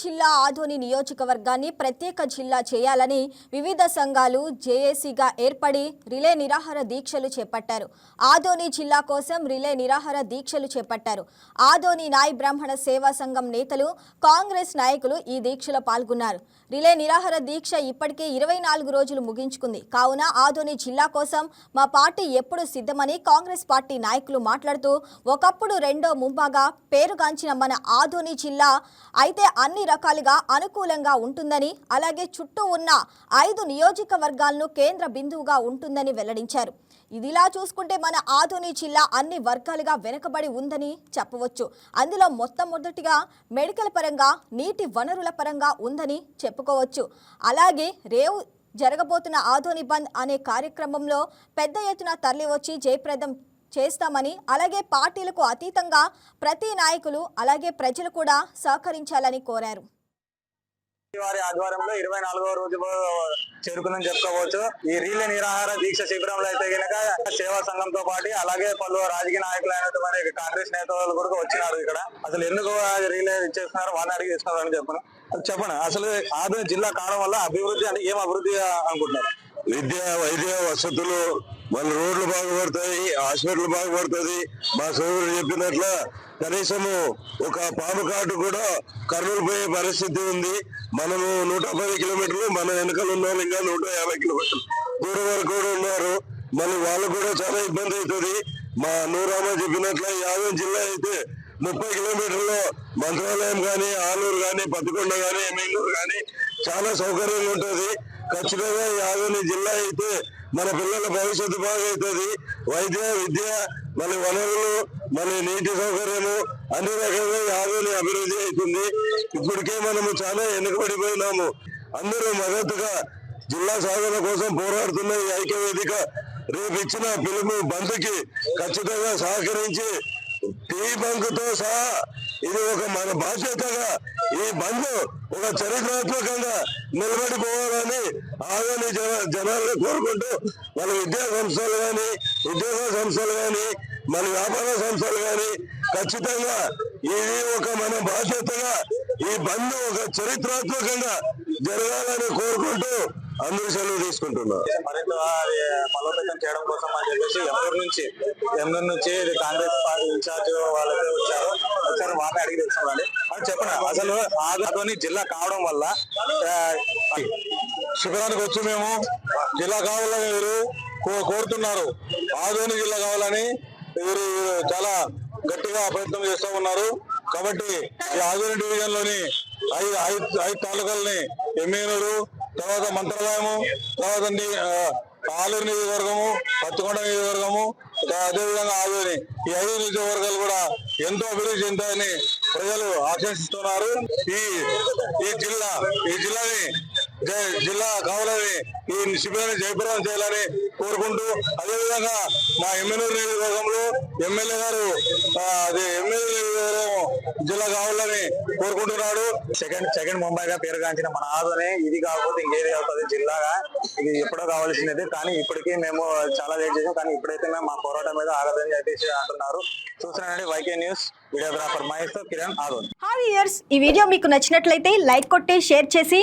జిల్లా ఆదోని నియోజకవర్గాన్ని ప్రత్యేక జిల్లా చేయాలని వివిధ సంఘాలు జేఏసీగా ఏర్పడి రిలే నిరాహార దీక్షలు చేపట్టారు. ఆదోని జిల్లా కోసం రిలే నిరాహార దీక్షలు చేపట్టారు. ఆదోని నాయ్ బ్రాహ్మణ సేవా సంఘం నేతలు కాంగ్రెస్ నాయకులు ఈ దీక్షలో పాల్గొన్నారు. రిలే నిరాహార దీక్ష ఇప్పటికే ఇరవై నాలుగు రోజులు ముగించుకుంది. కావున ఆదోని జిల్లా కోసం మా పార్టీ ఎప్పుడు సిద్ధమని కాంగ్రెస్ పార్టీ నాయకులు మాట్లాడుతూ ఒకప్పుడు రెండో ముంబాగా పేరుగాంచిన మన ఆదోని జిల్లా అయితే అన్ని రకాలుగా అనుకూలంగా ఉంటుందని అలాగే చుట్టూ ఉన్న ఐదు నియోజకవర్గాలను కేంద్ర బిందువుగా ఉంటుందని వెల్లడించారు. ఇదిలా చూసుకుంటే మన ఆదోని జిల్లా అన్ని వర్గాలుగా వెనుకబడి ఉందని చెప్పవచ్చు. అందులో మొట్టమొదటిగా మెడికల్ పరంగా నీటి వనరుల పరంగా ఉందని చెప్పుకోవచ్చు. అలాగే రేవు జరగబోతున్న ఆధోని బంద్ అనే కార్యక్రమంలో పెద్ద ఎత్తున తరలివచ్చి జయప్రదం చేస్తామని అలాగే పార్టీలకు అతీతంగా ప్రతి నాయకులు అలాగే ప్రజలు కూడా సహకరించాలని కోరారు. వారి ఆధ్వర్యంలో ఇరవై నాలుగవ రోజు చేరుకుందని చెప్పుకోవచ్చు. ఈ రీలే నిరాహార దీక్ష శిబిరంలో అయితే కనుక సేవా సంఘంతో పాటు అలాగే పలు రాజకీయ నాయకులు అయినటువంటి కాంగ్రెస్ నేతలు కూడా వచ్చినారు ఇక్కడ. అసలు ఎందుకు రీలే చేస్తున్నారు వాళ్ళని అడిగి చేస్తున్నారు అని చెప్పను. చెప్పండి అసలు ఆదరణ జిల్లా కావడం వల్ల అభివృద్ధి అంటే ఏం అభివృద్ధి అనుకుంటున్నారు? విద్య వైద్య వసతులు మన రోడ్లు బాగుపడతాయి హాస్పిటల్ బాగుపడుతుంది మా సోదరుడు చెప్పినట్ల కనీసము ఒక పాము కాటు కూడా కర్నూలు పోయే పరిస్థితి ఉంది. మనము నూట పది కిలోమీటర్లు మన వెనకలు ఉన్న వాళ్ళు ఇంకా నూట యాభై కిలోమీటర్లు దూరం వరకు కూడా ఉన్నారు. మళ్ళీ వాళ్ళు కూడా చాలా ఇబ్బంది అవుతుంది. మా నూరామ చెప్పినట్ల యాదవ్ జిల్లా అయితే ముప్పై కిలోమీటర్లో మంత్రాలయం కానీ ఆలూరు కానీ పత్తికొండ కానీ ఎమ్మెల్యూరు కానీ చాలా సౌకర్యంగా ఉంటుంది. ఖచ్చితంగా యాదవ్ జిల్లా అయితే మన పిల్లల భవిష్యత్తు బాగవుతుంది వైద్య విద్య మన వనరులు మన నీటి సౌకర్యము అన్ని రకాలుగా యాదగిరి అభివృద్ధి అవుతుంది. ఇప్పటికే మనము చాలా వెనుకబడిపోయినాము అందరూ మద్దతుగా జిల్లా సాధన కోసం పోరాడుతున్న ఈ ఐక్య వేదిక రేపు ఇచ్చిన పిలుపు బంద్కి ఖచ్చితంగా సహకరించి టీ బంక్తో సహా ఇది ఒక మన బాధ్యతగా ఈ బంద్ ఒక చరిత్రాత్మకంగా నిలబడిపోవాలని ఆగని జన- జనాలను కోరుకుంటూ మన విద్యా సంస్థలు కానీ ఉద్యోగ సంస్థలు కానీ మన వ్యాపార సంస్థలు కానీ ఖచ్చితంగా ఇది ఒక మన బాధ్యతగా ఈ బంద్ ఒక చరిత్రాత్మకంగా జరగాలని కోరుకుంటూ అందరూ సెలవు తీసుకుంటున్నారు. బలోపేతం చేయడం కోసం అని చెప్పేసి ఎమ్మూరు నుంచి ఎమ్మూరు నుంచి కాంగ్రెస్ పార్టీ ఇన్ఛార్జ్ వాళ్ళకి వచ్చారు అడిగి తెలుసుకోవాలి అని చెప్పండి అసలు ఆదోని జిల్లా కావడం వల్ల శిబిరానికి వచ్చి మేము. జిల్లా కావాలని మీరు కో- కోరుతున్నారు. ఆదోని జిల్లా కావాలని వీరు చాలా గట్టిగా ప్రయత్నం చేస్తూ ఉన్నారు. కాబట్టి ఈ ఆదోని డివిజన్లోని ఐదు ఐదు ఐదు తాలూకాలని ఎమ్మెనూరు తర్వాత మంత్రాలయము తర్వాత పాలూరు నియోజకవర్గము పత్తికొండ నియోజకవర్గము అదేవిధంగా ఆదోని. ఈ ఐదు నియోజకవర్గాలు కూడా ఎంతో అభివృద్ధి చెందాయని ప్రజలు ఆశంసిస్తున్నారు ఈ ఈ జిల్లా ఈ జిల్లాని జిల్లా కావాలని ఈ శిబిరాన్ని జయప్రదం చేయాలని కోరుకుంటూ అదేవిధంగా మా ఎమ్మెల్యే నియోజకవర్గంలో ఎమ్మెల్యే గారు అది ఎమ్మెల్యే నియోజకవర్గం జిల్లా కావాలని కోరుకుంటున్నాడు. సెకండ్ సెకండ్ ముంబైగా పేరుగాంచిన మన ఆదోని ఇది కాకపోతే ఇంకేది అవుతుంది జిల్లాగా. ఇది ఎప్పుడో కావాల్సినది కానీ ఇప్పటికీ మేము చాలా వెయిట్ చేసాం కానీ ఇప్పుడైతే మేము మా పోరాటం మీద ఆగదని చెప్పేసి అంటున్నారు. చూస్తున్నానండి వైకే న్యూస్ వీడియోగ్రాఫర్ మహేష్తో కిరణ్ ఆదోని. హాయ్ ఇయర్స్ ఈ వీడియో మీకు నచ్చినట్లయితే లైక్ కొట్టి షేర్ చేసి